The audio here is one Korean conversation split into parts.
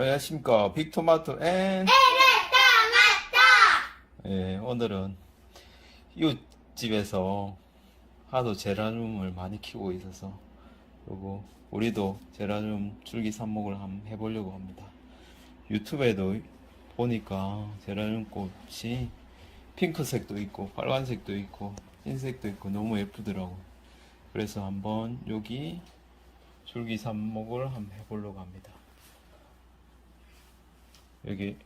안녕하십니까. 빅토마토! 앤 예, 오늘은 이웃집에서 하도 제라늄을 많이 키우고 있어서 그리고 우리도 제라늄 줄기 삽목을 한번 해보려고 합니다. 유튜브에도 보니까 제라늄 꽃이 핑크색도 있고 빨간색도 있고 흰색도 있고 너무 예쁘더라고. 그래서 한번 여기 줄기 삽목을 한번 해보려고 합니다 여기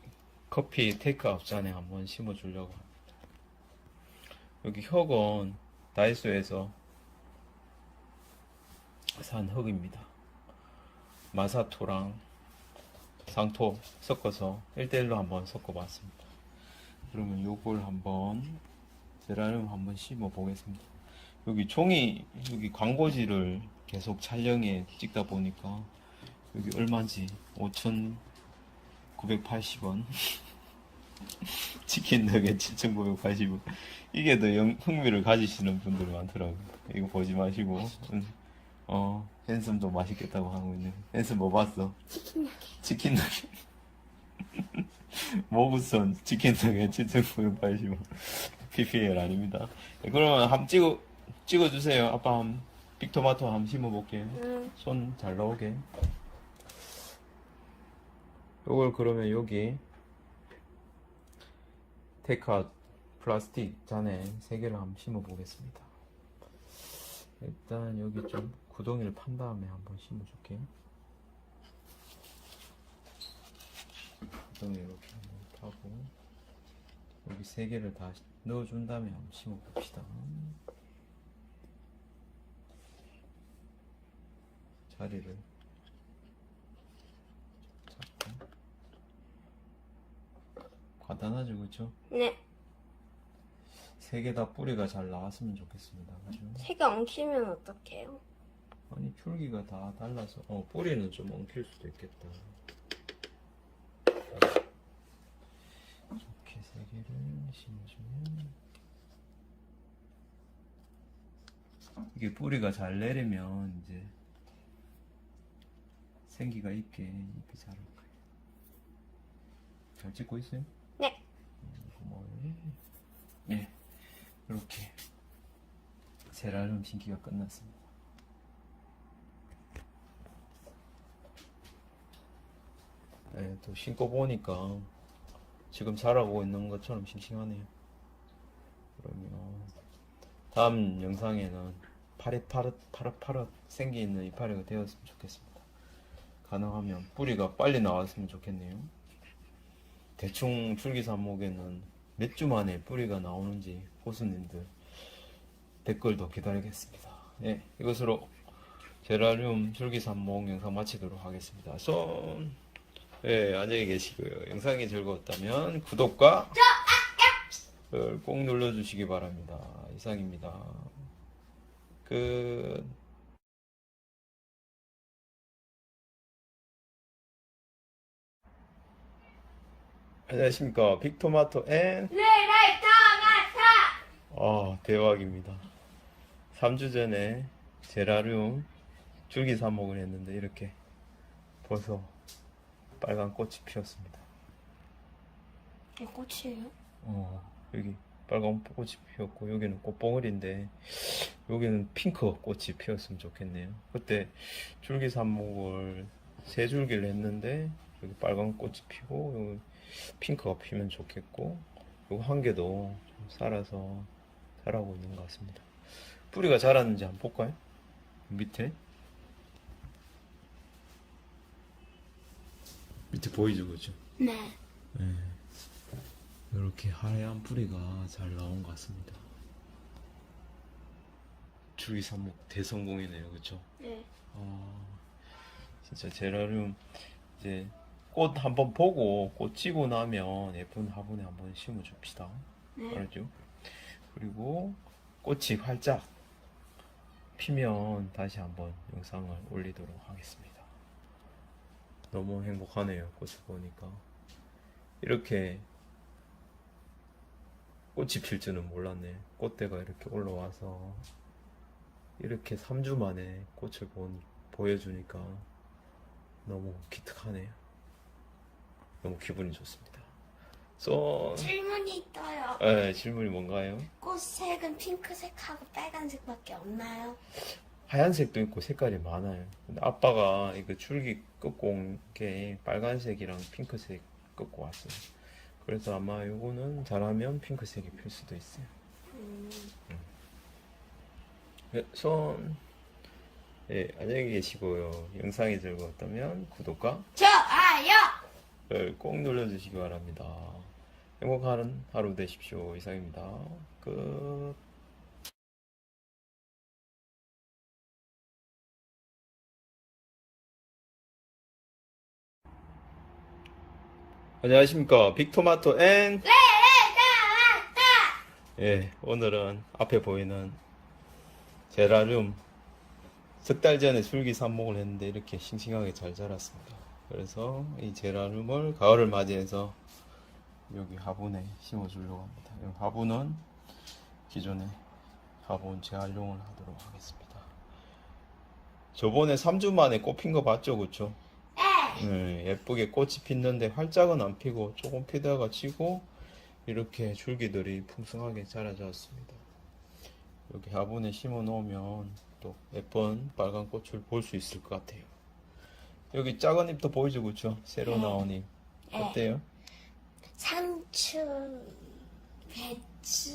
커피 테이크아웃 잔에 한번 심어 주려고 합니다. 여기 흙은 다이소에서 산 흙입니다. 마사토랑 상토 섞어서 1대1로 한번 섞어 봤습니다. 그러면 요걸 한번 제라늄 한번 심어 보겠습니다. 여기 종이 여기 광고지를 계속 촬영해 찍다 보니까 여기 얼마인지 5천 980원. 치킨 너겟 7,980원. 이게 더 영, 흥미를 가지시는 분들이 많더라고요. 이거 보지 마시고. 음, 어, 앤섬도 맛있겠다고 하고 있네. 앤섬 뭐 봤어? 치킨 너겟. 모구선 치킨 너겟 7,980원. PPL 아닙니다. 네, 그러면 한번 찍어, 찍어주세요. 아빠 한, 빅토마토 한번 심어볼게요. 응. 손 잘 나오게. 요걸 그러면 여기 테이크아웃 플라스틱 잔에 세 개를 한번 심어 보겠습니다. 일단 여기 좀 구덩이를 판 다음에 한번 심어 줄게요. 구덩이 이렇게 한번 파고 여기 세 개를 다 넣어 준 다음에 한번 심어 봅시다. 자리를 잡고 간단하죠 그쵸? 네. 세 개 다 뿌리가 잘 나왔으면 좋겠습니다 그죠? 색이 엉키면 어떡해요? 아니 줄기가 다 달라서 어 뿌리는 좀 엉킬 수도 있겠다 이렇게 세 개를 심어주면 이게 뿌리가 잘 내리면 이제 생기가 있게 잎이 자랄 거예요 잘 찍고 있어요? 예 이렇게 제라늄 심기가 끝났습니다 네, 또 신고 보니까 지금 자라고 있는 것처럼 싱싱하네요. 그러면 다음 영상에는 파릇파릇 파릇파릇 생기 있는 이파리가 되었으면 좋겠습니다. 가능하면 뿌리가 빨리 나왔으면 좋겠네요. 대충 줄기삽목에는 몇 주 만에 뿌리가 나오는지 호수님들 댓글도 기다리겠습니다. 네, 이것으로 제라늄 줄기삽목 영상 마치도록 하겠습니다. 손 네, 안녕히 계시고요. 영상이 즐거웠다면 구독과 좋아요를 꼭 눌러주시기 바랍니다. 이상입니다. 끝. 안녕하십니까. 빅토마토 앤 네, 네, 토마토! 아, 대박입니다. 3주 전에 제라늄 줄기 삽목을 했는데 이렇게 벌써 빨간 꽃이 피었습니다. 이게 꽃이에요? 어, 여기 빨간 꽃이 피었고 여기는 꽃봉오리인데 여기는 핑크 꽃이 피었으면 좋겠네요. 그때 줄기 삽목을 세 줄기를 했는데 여기 빨간 꽃이 피고 여기 핑크가 피면 좋겠고 여기 한 개도 좀 살아서 자라고 있는 것 같습니다. 뿌리가 자랐는지 한번 볼까요? 밑에 밑에 보이죠, 그죠? 네. 네. 이렇게 하얀 뿌리가 잘 나온 것 같습니다. 줄기 삽목 대성공이네요, 그렇죠? 네. 아, 진짜 제라늄 이제 꽃 한번 보고 꽃 지고 나면 예쁜 화분에 한번 심어줍시다. 네. 알았죠? 그리고 꽃이 활짝 피면 다시 한번 영상을 올리도록 하겠습니다. 너무 행복하네요. 꽃을 보니까. 이렇게 꽃이 필 줄은 몰랐네. 꽃대가 이렇게 올라와서 이렇게 3주 만에 꽃을 본, 보여주니까 너무 기특하네요. 너무 기분이 좋습니다. 쏜. 질문이 있어요. 네, 질문이 뭔가요? 꽃색은 핑크색하고 빨간색밖에 없나요? 하얀색도 있고 색깔이 많아요. 근데 아빠가 이거 줄기 꺾고 온 게 빨간색이랑 핑크색 꺾고 왔어요. 그래서 아마 요거는 잘하면 핑크색이 필 수도 있어요. 음, 네, 손. 예, 안녕히 계시고요. 영상이 즐거웠다면 구독과 좋아요. 꼭 눌러주시기 바랍니다. 행복한 하루 되십시오. 이상입니다. 끝. 안녕하십니까. 빅토마토 앤 예, 오늘은 앞에 보이는 제라늄 석달 전에 줄기 삽목을 했는데 이렇게 싱싱하게 잘 자랐습니다. 그래서 이 제라늄을 가을을 맞이해서 여기 화분에 심어주려고 합니다. 이 화분은 기존에 화분 재활용을 하도록 하겠습니다. 저번에 3주 만에 꽃핀 거 봤죠, 그쵸? 네, 예쁘게 꽃이 폈는데 활짝은 안 피고 조금 피다가 지고 이렇게 줄기들이 풍성하게 자라졌습니다. 여기 화분에 심어 놓으면 또 예쁜 빨간 꽃을 볼 수 있을 것 같아요. 여기 작은 잎도 보이죠, 그쵸? 새로 나온 잎. 어때요? 상추, 배추,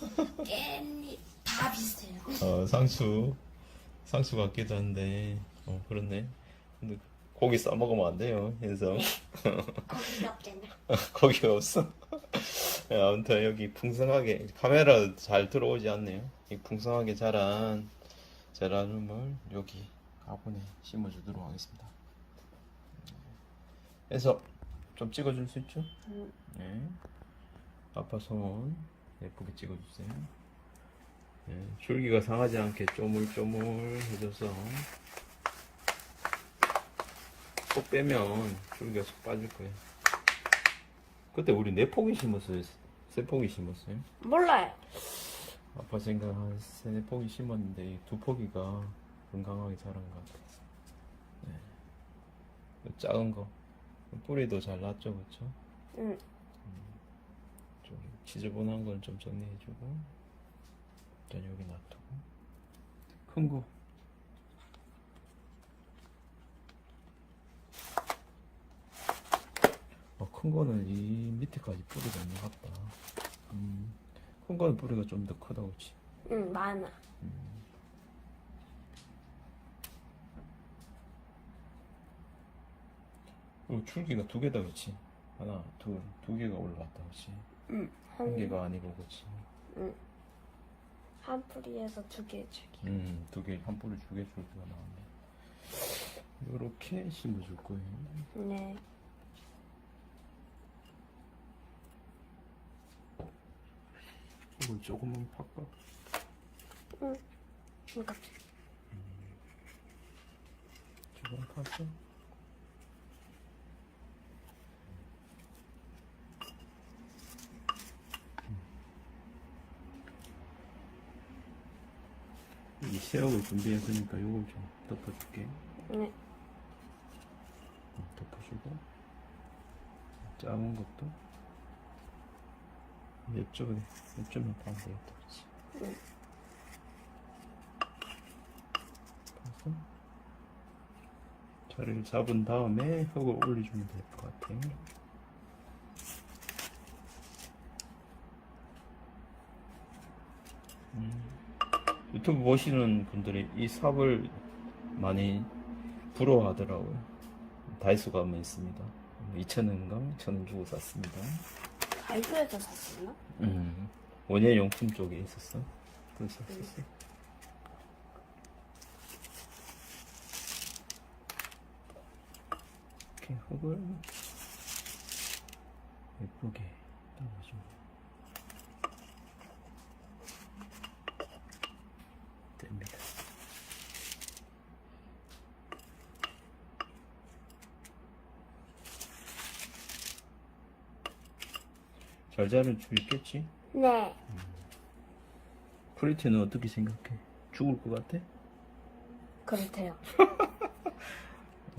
깻잎 다 비슷해요. 어, 상추. 상추 같기도 한데, 어, 그렇네. 근데 고기 싸 먹으면 안 돼요, 현성. 거기 없잖아. 고기가 없어. 네, 아무튼 여기 풍성하게, 카메라 잘 들어오지 않네요. 이 풍성하게 자란 제라늄을 여기 화분에 심어주도록 하겠습니다. 그래서 좀 찍어줄 수 있죠? 음. 네. 아빠 손 예쁘게 찍어주세요. 네, 줄기가 상하지 않게 쪼물쪼물 해줘서 쏙 빼면 줄기가 쏙 빠질 거예요. 그때 우리 네 포기 심었어요? 세 포기 심었어요? 몰라요. 아빠 생각 한 세네 포기 심었는데 이두 포기가 건강하게 자란 것 같아요. 네. 이 작은 거 뿌리도 잘 났죠, 그렇죠? 응. 좀 지저분한 건 좀 정리해주고 일단 여기 놔두고 큰 거. 어, 큰 거는 이 밑에까지 뿌리가 있는 것 같다. 음, 큰 거는 뿌리가 좀 더 크다, 그치? 응, 많아. 어, 줄기가 두 개다, 그치? 하나, 둘, 두 개가 올라왔다, 그치? 응. 한 한, 개가 아니고, 그치? 한 뿌리에서 두 개 줄기. 음, 두 개, 한 뿌리 두 개 줄기가 나왔네. 요렇게 심어줄 거예요. 네. 이걸 조금만 바꿔. 그러니까 조금 파서. 이 새우를 준비했으니까 요걸 좀 덮어줄게. 네. 덮어주고 작은 것도 옆쪽에 옆쪽만 파면 되겠다 그렇지 응. 파서 자리를 잡은 다음에 흙을 올려주면 될 것 같아 유튜브 보시는 분들이 이 삽을 많이 부러워하더라고요 다이소 가면 있습니다. 2,000원인가? 1,000원 주고 샀습니다. 발표에서 샀었나? 음. 원예용품 쪽에 있었어. 그래서 샀었어. 이렇게 흙을 예쁘게 따라주면 됩니다. 잘 자를 수 있겠지? 네. 프리티는 어떻게 생각해? 죽을 것 같아? 그렇대요.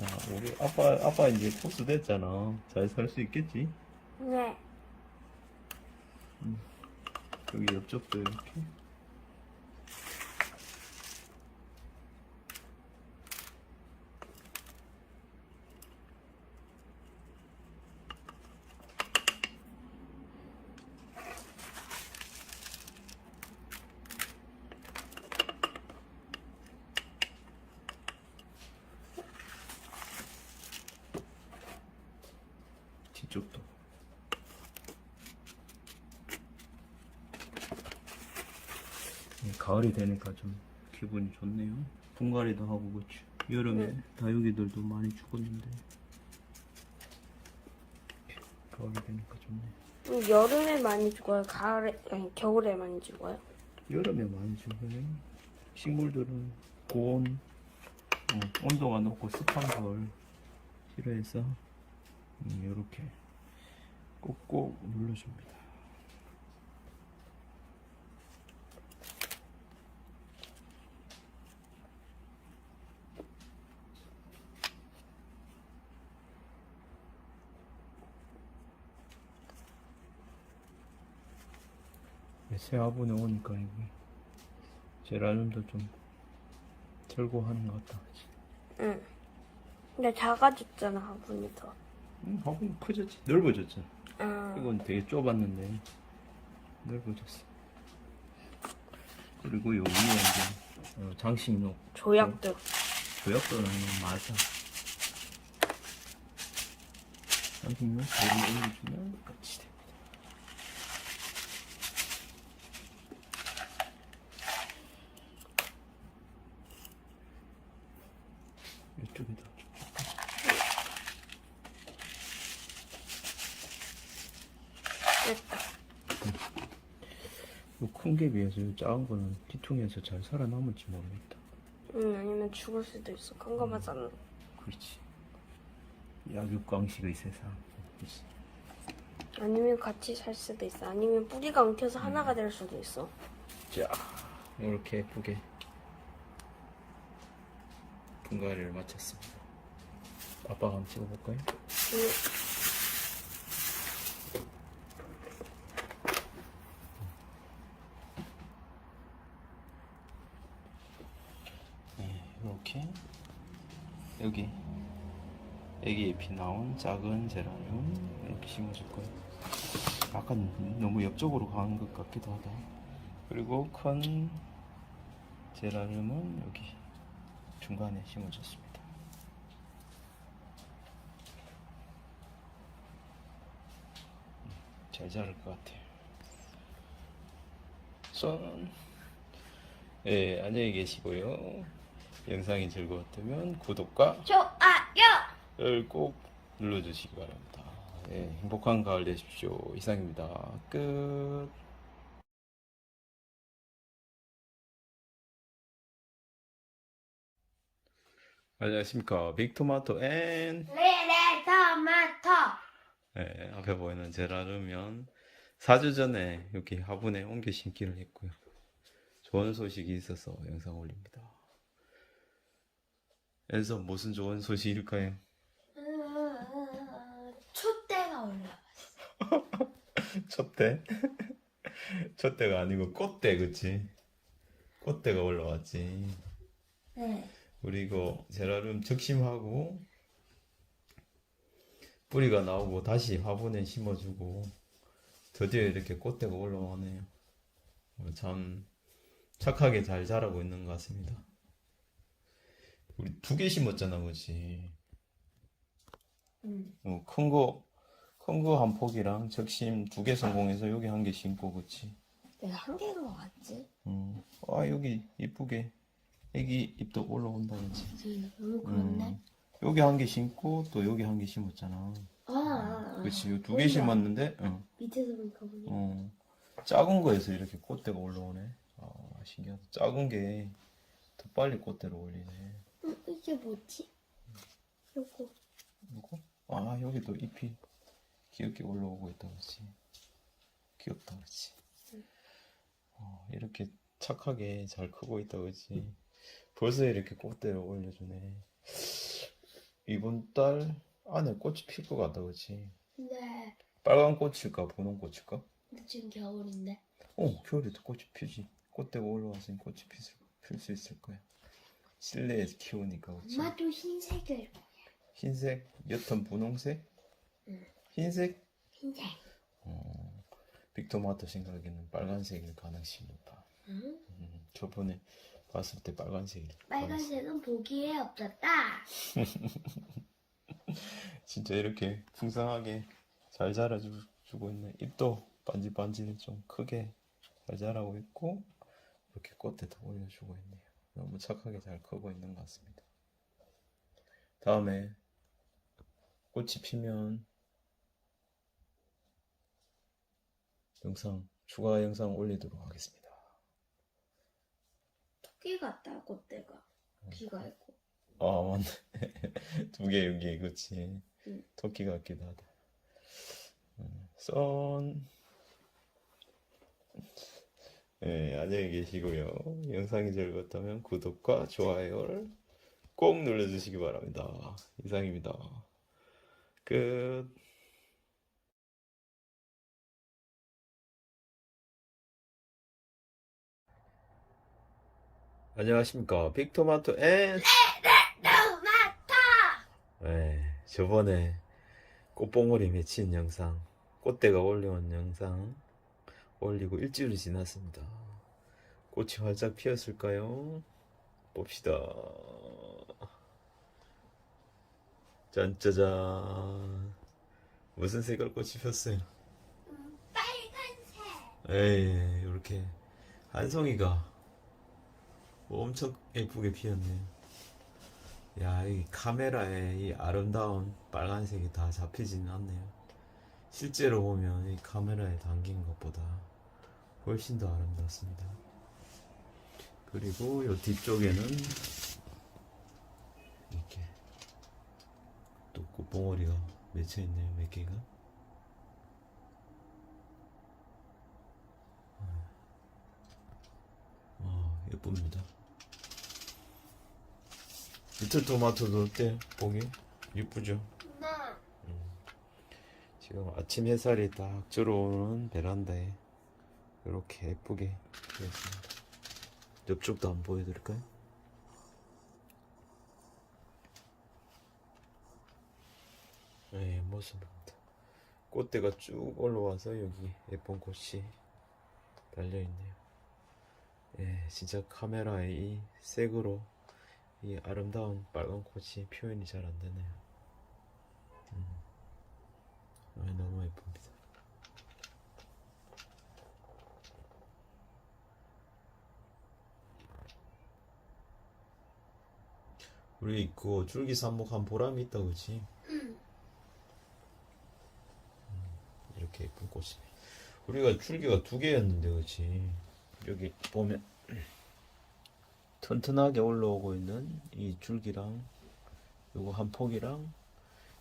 야, 우리 아빠, 아빠 이제 코스 됐잖아. 잘 살 수 있겠지? 네. 여기 옆쪽도 이렇게. 뒤쪽도. 예, 가을이 되니까 좀 기분이 좋네요. 분갈이도 하고 그렇죠. 여름에 네. 다육이들도 많이 죽었는데 가을이 되니까 좋네. 음, 여름에 많이 죽어요? 가을에, 아니, 겨울에 많이 죽어요? 여름에 많이 죽어요. 식물들은 고온, 어, 온도가 높고 습한 걸 싫어해서 이렇게 꼭꼭 눌러줍니다. 새 화분에 오니까 여기 제라늄도 좀 들고 하는 것 같다. 응. 근데 작아졌잖아, 화분이 더. 응, 화분 커졌지. 넓어졌잖아. 아, 이건 되게 좁았는데 넓어졌어. 그리고 여기에 이제 어, 장식용 조약도. 조약도는 마사. 장식용 재를 올려주면 끝이 됩니다. 이쪽에다 좀 됐다. 큰게 비해서 이 작은 거는 뒤통에서 잘 살아남을지 모르겠다. 응, 아니면 죽을 수도 있어. 큰 거만 쌌는 그렇지. 약육강식의 세상. 그렇지. 아니면 같이 살 수도 있어. 아니면 뿌리가 엉켜서 하나가 될 수도 있어. 자, 이렇게 예쁘게 분갈이를 마쳤습니다. 아빠가 한번 찍어볼까요? 응. 네, 이렇게 여기 애기 잎이 나온 작은 제라늄 이렇게 심어줄 거예요. 약간 너무 옆쪽으로 가는 것 같기도 하다. 그리고 큰 제라늄은 여기 중간에 심어줬습니다. 음, 잘 자랄 것 같아요. 손. 예, 안녕히 계시고요. 영상이 즐거웠다면 구독과 좋아요! 꼭 눌러주시기 바랍니다. 예, 행복한 가을 되십시오. 이상입니다. 끝. 안녕하십니까. 빅토마토 앤 레레 토마토! 예, 앞에 보이는 제라르면 4주 전에 여기 화분에 옮겨 심기를 했고요. 좋은 소식이 있어서 영상 올립니다. 에서 무슨 좋은 소식일까요? 촛대가 올라왔어. 첫대? 첫대가 아니고 꽃대 그치? 꽃대가 올라왔지 네. 우리 이거 제라늄 적심하고 뿌리가 나오고 다시 화분에 심어주고 드디어 이렇게 꽃대가 올라오네요 어, 참 착하게 잘 자라고 있는 것 같습니다 우리 두 개 심었잖아 그치? 응. 어, 큰 거, 큰 거 한 폭이랑 적심 두 개 성공해서 여기 한 개 심고, 그치? 내가 한 개인 거 같지? 음. 아, 여기 이쁘게 애기 잎도 올라온다, 그치? 너무 음. 여기 한 개 심고, 또 여기 한 개 심었잖아. 아, 아, 아. 그치? 두 개 보인다. 심었는데, 어, 밑에서 보니까 보니. 어. 작은 거에서 이렇게 꽃대가 올라오네. 아, 신기하다. 작은 게 더 빨리 꽃대를 올리네. 음, 이게 뭐지? 요거. 이거? 아, 여기도 잎이 귀엽게 올라오고 있다, 그치? 귀엽다, 그치? 어, 이렇게 착하게 잘 크고 있다, 그치? 벌써 이렇게 꽃대를 올려주네. 이번 달 안에 꽃이 필 것 같다, 그치? 네. 빨간 꽃일까, 분홍 꽃일까? 근데 지금 겨울인데. 어, 겨울에도 꽃이 피지. 꽃대가 올라와서 꽃이 필수 있을 거야. 실내에서 키우니까, 그치? 엄마도 흰색을. 흰색, 옅은 분홍색? 응. 흰색? 흰색. 어, 빅토마토 생각에는 빨간색일 가능성이 높아. 응? 음, 저번에 봤을 때 빨간색일. 빨간색은 보기에 없었다. 진짜 이렇게 풍성하게 잘 자라주고 있네. 잎도 반질반질 좀 크게 잘 자라고 있고 이렇게 꽃에도 올려주고 있네요. 너무 착하게 잘 크고 있는 것 같습니다. 다음에 꽃이 피면 영상 추가 영상 올리도록 하겠습니다. 토끼 같다 꽃대가. 귀가 있고. 아 맞네 두 개 여기 그치 응. 토끼 같기도 하다 음, 썬 네, 안녕히 계시고요 영상이 즐거웠다면 구독과 좋아요를 꼭 눌러주시기 바랍니다 이상입니다 끝 안녕하십니까 빅토마토 앤 토마토! 네, 저번에 꽃봉오리 맺힌 영상, 꽃대가 올려온 영상 올리고 일주일이 지났습니다. 꽃이 활짝 피었을까요? 봅시다. 짠짜잔. 무슨 색깔 꽃이 폈어요? 음, 빨간색. 에이, 이렇게 한 송이가 엄청 예쁘게 피었네요. 야, 이 카메라에 이 아름다운 빨간색이 다 잡히지는 않네요. 실제로 보면 이 카메라에 담긴 것보다 훨씬 더 아름답습니다. 그리고 요 뒤쪽에는 이렇게 또 꽃봉오리가 맺혀 있네요, 몇 개가. 아, 예쁩니다. 리틀 토마토도 어때요? 보기? 예쁘죠? 네. 지금 아침 햇살이 딱 들어오는 베란다에 이렇게 예쁘게 피었습니다. 옆쪽도 한번 보여드릴까요? 네, 모습입니다. 꽃대가 쭉 올라와서 여기 예쁜 꽃이 달려있네요. 예, 진짜 카메라에 이 색으로 이 아름다운 빨간 꽃이 표현이 잘 안 되네요. 음. 아, 너무 예쁩니다. 우리 그 줄기 삽목한 보람이 있다 그치? 응. 이렇게 예쁜 꽃이 우리가 줄기가 두 개였는데 그치? 여기 보면 튼튼하게 올라오고 있는 이 줄기랑 요거 한 폭이랑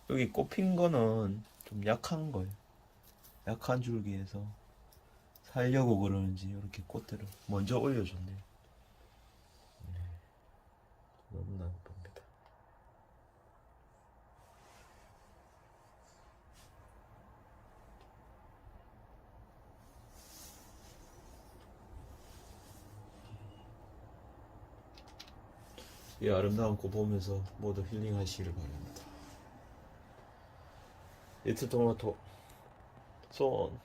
여기 꽃핀 거는 좀 약한 거예요. 약한 줄기에서 살려고 그러는지 이렇게 꽃대를 먼저 올려줬네요. 네. 너무나 이 아름다운 꽃 보면서 모두 힐링하시길 바랍니다. 리틀 토마토 손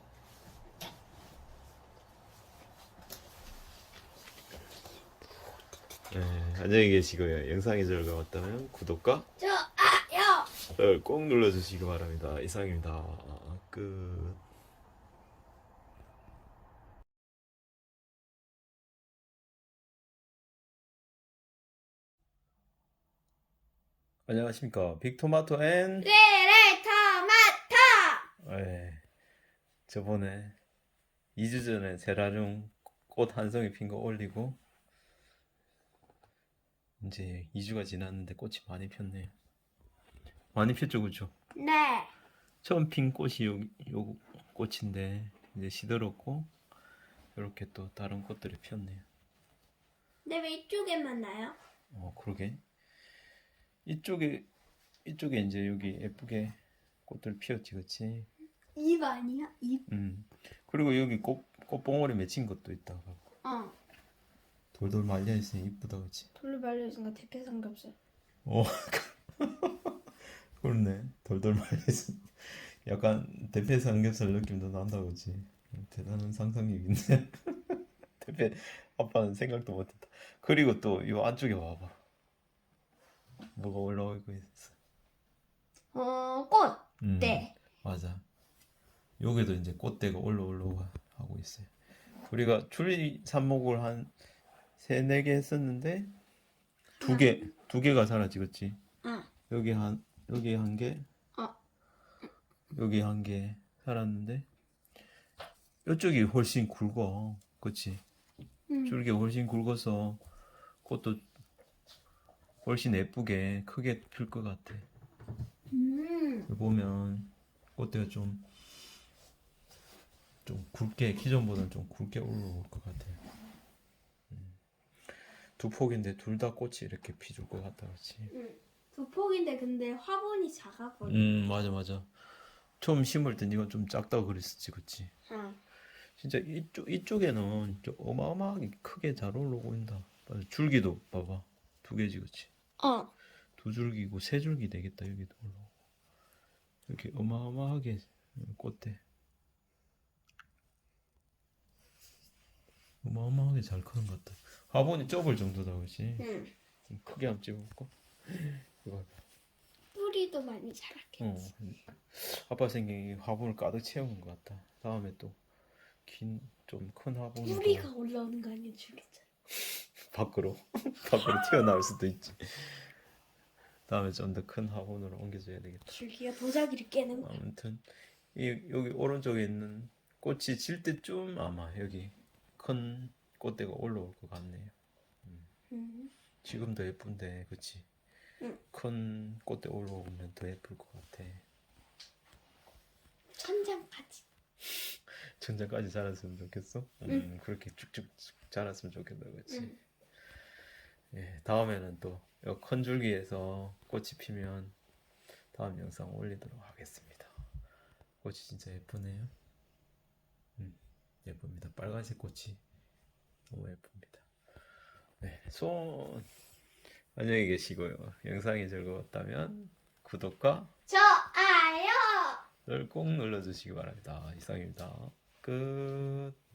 네, 안녕히 계시고요. 영상이 즐거웠다면 구독과 좋아요. 꼭 눌러주시기 바랍니다. 이상입니다. 끝. 안녕하십니까. 빅토마토 앤 레레 토마토. 네. 저번에 2주 전에 제라늄 꽃 한 송이 핀 거 올리고 이제 2주가 지났는데 꽃이 많이 폈네요. 많이 폈죠, 그죠? 네. 처음 핀 꽃이 요, 요 꽃인데 이제 시들었고 이렇게 또 다른 꽃들이 폈네요. 근데 왜 이쪽에만 나요? 어, 그러게. 이쪽에 이쪽에 이제 여기 예쁘게 꽃들 피었지, 그치? 입 아니야? 입? 음. 그리고 여기 꽃, 꽃봉오리 맺힌 것도 있다. 어. 돌돌 말려 있으니 이쁘다, 그치? 돌로 말려 있으니까 대패 삼겹살. 어, 그렇네. 돌돌 말려 있으니 약간 대패 삼겹살 느낌도 난다, 그치? 대단한 상상력인데. 대패 아빠는 생각도 못했다. 그리고 또 이 안쪽에 봐봐. 뭐가 올라오고 있어. 어, 꽃. 음. 네. 맞아. 여기도 이제 꽃대가 올라 올라 하고 있어요. 우리가 추리 삽목을 한 세네 개 했었는데 두 개, 두 개가 그치? 응. 여기 한, 여기 한 개, 어. 여기 한 개 살았는데 이쪽이 훨씬 굵어, 그치? 음. 줄기 훨씬 굵어서 꽃도 훨씬 예쁘게 크게 필 것 같아. 음. 보면 꽃대가 좀, 좀 굵게, 기존보다는 좀 굵게 올라올 것 같아요. 음. 두 폭인데 둘 다 꽃이 이렇게 피줄 것 같다, 그렇지? 두 폭인데 근데 화분이 작아 보여. 음, 맞아, 맞아. 처음 심을 땐 이건 좀 작다고 그랬었지, 그치? 응. 진짜 이쪽, 이쪽에는 좀 어마어마하게 크게 잘 올라오고 있다. 줄기도 봐봐. 두 개지, 그치? 어. 두 줄기고 세 줄기 되겠다 여기도 올라오고 이렇게 어마어마하게 꽃대 어마어마하게 잘 크는 것 같다 화분이 좁을 정도다 그렇지 응. 좀 크게 한번 찍어볼까 이거. 뿌리도 많이 자랐겠지. 어 아빠 생각에 화분을 가득 채우는 것 같다 다음에 또 긴 좀 큰 화분을 뿌리가 올라오는 거 아니야, 줄기처럼. 밖으로 밖으로 튀어나올 수도 있지 다음에 좀 더큰 화분으로 옮겨줘야 되겠다 줄기가 도자기를 깨는 거야. 아무튼 이 여기 오른쪽에 있는 꽃이 질 때쯤 아마 여기 큰 꽃대가 올라올 것 같네요. 음. 지금도 예쁜데, 그치? 응. 큰 꽃대 올라오면 더 예쁠 것 같아. 천장까지. 천장까지 자랐으면 좋겠어? 음, 그렇게 쭉쭉 자랐으면 좋겠다, 그치? 응. 예, 다음에는 또큰 줄기에서 꽃이 피면 다음 영상 올리도록 하겠습니다. 꽃이 진짜 예쁘네요. 음, 예쁩니다. 빨간색 꽃이 너무 예쁩니다. 네, 손 안녕히 계시고요. 영상이 즐거웠다면 구독과 좋아요. 를 꼭 눌러주시기 바랍니다. 이상입니다. 끝.